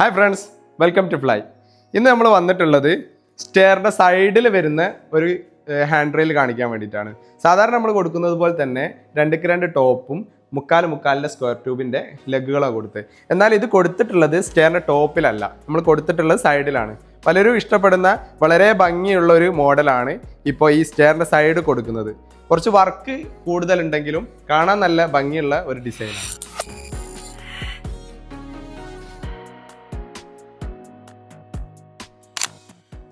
Hi friends welcome to fly ഇന്ന് നമ്മൾ വന്നിട്ടുള്ളത് സ്റ്റെയറിന്റെ സൈഡിൽ വരുന്ന ഒരു ഹാൻഡ് റെയിൽ കാണിക്കാൻ വേണ്ടിയിട്ടാണ്. സാധാരണ നമ്മൾ കൊടുക്കുന്നത് പോലെ തന്നെ രണ്ടുക്ക് രണ്ട് ടോപ്പും മുക്കാൽ മുക്കാലിന്റെ സ്ക്വയർ ട്യൂബിന്റെ ലെഗുകളാണ് കൊടുത്ത് എന്നാൽ ഇത് കൊടുത്തിട്ടുള്ളത് സ്റ്റെയറിന്റെ ടോപ്പിലല്ല. നമ്മൾ കൊടുത്തിട്ടുള്ളത് സൈഡിലാണ് പലരും ഇഷ്ടപ്പെടുന്ന വളരെ ഭംഗിയുള്ള ഒരു മോഡലാണ് ഇപ്പോൾ ഈ സ്റ്റെയറിന്റെ സൈഡ് കൊടുക്കുന്നത്. കുറച്ച് വർക്ക് കൂടുതലുണ്ടെങ്കിലും കാണാൻ നല്ല ഭംഗിയുള്ള ഒരു ഡിസൈനാണ്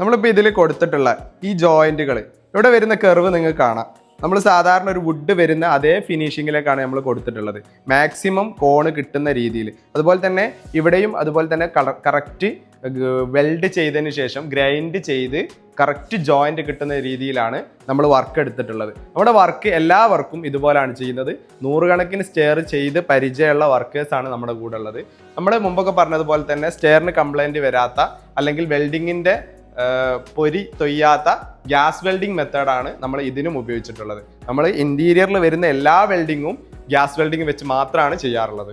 നമ്മളിപ്പോൾ ഇതിൽ കൊടുത്തിട്ടുള്ള ഈ ജോയിന്റുകൾ ഇവിടെ വരുന്ന കെർവ് നിങ്ങൾക്ക് കാണാം. നമ്മൾ സാധാരണ ഒരു വുഡ് വരുന്ന അതേ ഫിനിഷിങ്ങിലേക്കാണ് നമ്മൾ കൊടുത്തിട്ടുള്ളത്. മാക്സിമം കോണ് കിട്ടുന്ന രീതിയിൽ അതുപോലെ തന്നെ ഇവിടെയും അതുപോലെ തന്നെ കറക്റ്റ് വെൽഡ് ചെയ്തതിന് ശേഷം ഗ്രൈൻഡ് ചെയ്ത് കറക്റ്റ് ജോയിന്റ് കിട്ടുന്ന രീതിയിലാണ് നമ്മൾ വർക്ക് എടുത്തിട്ടുള്ളത്. നമ്മുടെ വർക്ക് എല്ലാ വർക്കും ഇതുപോലെയാണ് ചെയ്യുന്നത്. നൂറുകണക്കിന് സ്റ്റെയർ ചെയ്ത് പരിചയമുള്ള വർക്കേഴ്സാണ് നമ്മുടെ കൂടെ ഉള്ളത്. നമ്മൾ മുമ്പൊക്കെ പറഞ്ഞതുപോലെ തന്നെ സ്റ്റെയറിന് കംപ്ലൈന്റ് വരാത്ത അല്ലെങ്കിൽ വെൽഡിങ്ങിന്റെ പൊരി തൊയ്യാത്ത ഗ്യാസ് വെൽഡിംഗ് മെത്തേഡാണ് നമ്മൾ ഇതിനും ഉപയോഗിച്ചിട്ടുള്ളത്. നമ്മൾ ഇന്റീരിയറിൽ വരുന്ന എല്ലാ വെൽഡിങ്ങും ഗ്യാസ് വെൽഡിംഗ് വെച്ച് മാത്രമാണ് ചെയ്യാറുള്ളത്.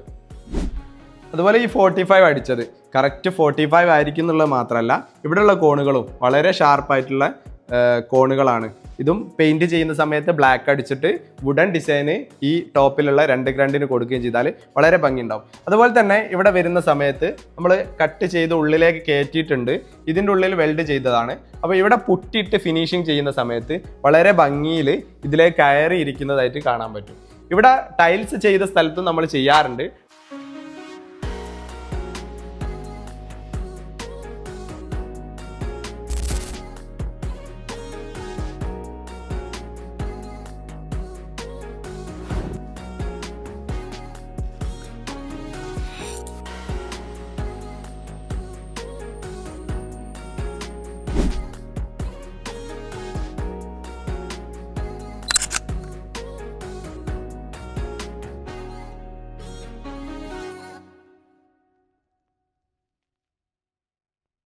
അതുപോലെ ഈ ഫോർട്ടി ഫൈവ് അടിച്ചത്. കറക്റ്റ് ഫോർട്ടി ഫൈവ് ആയിരിക്കും എന്നുള്ളത് മാത്രമല്ല ഇവിടെയുള്ള കോണുകളും വളരെ ഷാർപ്പായിട്ടുള്ള കോണുകളാണ്. ഇതും പെയിന്റ് ചെയ്യുന്ന സമയത്ത് ബ്ലാക്ക് അടിച്ചിട്ട് വുഡൻ ഡിസൈന് ഈ ടോപ്പിലുള്ള രണ്ട് ഗ്രണ്ടിന് കൊടുക്കുകയും ചെയ്താൽ വളരെ ഭംഗിയുണ്ടാവും. അതുപോലെ തന്നെ ഇവിടെ വരുന്ന സമയത്ത് നമ്മൾ കട്ട് ചെയ്ത് ഉള്ളിലേക്ക് കയറ്റിയിട്ടുണ്ട് ഇതിന്റെ ഉള്ളിൽ വെൽഡ് ചെയ്തതാണ്. അപ്പോൾ ഇവിടെ പുട്ടിയിട്ട് ഫിനിഷിങ് ചെയ്യുന്ന സമയത്ത് വളരെ ഭംഗിയിൽ ഇതിലേക്ക് കയറി ഇരിക്കുന്നതായിട്ട് കാണാൻ പറ്റും. ഇവിടെ ടൈൽസ് ചെയ്ത സ്ഥലത്തും നമ്മൾ ചെയ്യാറുണ്ട്.